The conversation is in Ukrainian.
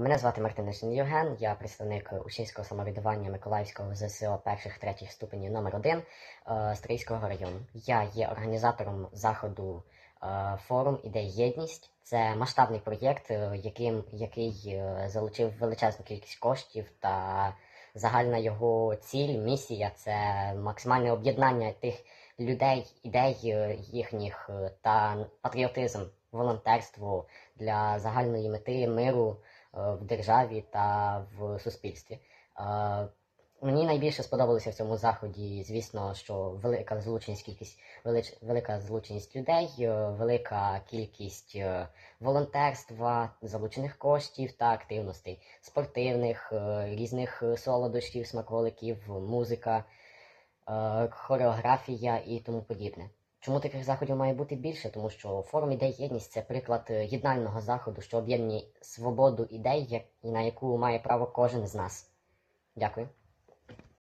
Мене звати Мартинишин Євген, я представник учнівського самоврядування Миколаївського ЗСО перших третіх ступенів номер 1 Стрийського району. Я є організатором заходу е, форум ідей єдність. Це масштабний проєкт, е, яким, який е, залучив величезну кількість коштів та загальна його ціль, місія це максимальне об'єднання тих людей, ідей е, їхніх е, та патріотизм, волонтерство для загальної мети миру е, в державі та в суспільстві. Е, Мені найбільше сподобалося в цьому заході, звісно, що велика злученість кількість велич, велика злученість людей, е, велика кількість е, волонтерства, залучених коштів та активностей, спортивних, різних солодощів, смаколиків, музика, хореографія і тому подібне. Чому таких заходів має бути більше? Тому що форум ідей єдність це приклад е, єднального заходу, що об'єднує свободу ідей, на яку має право кожен з нас. Дякую.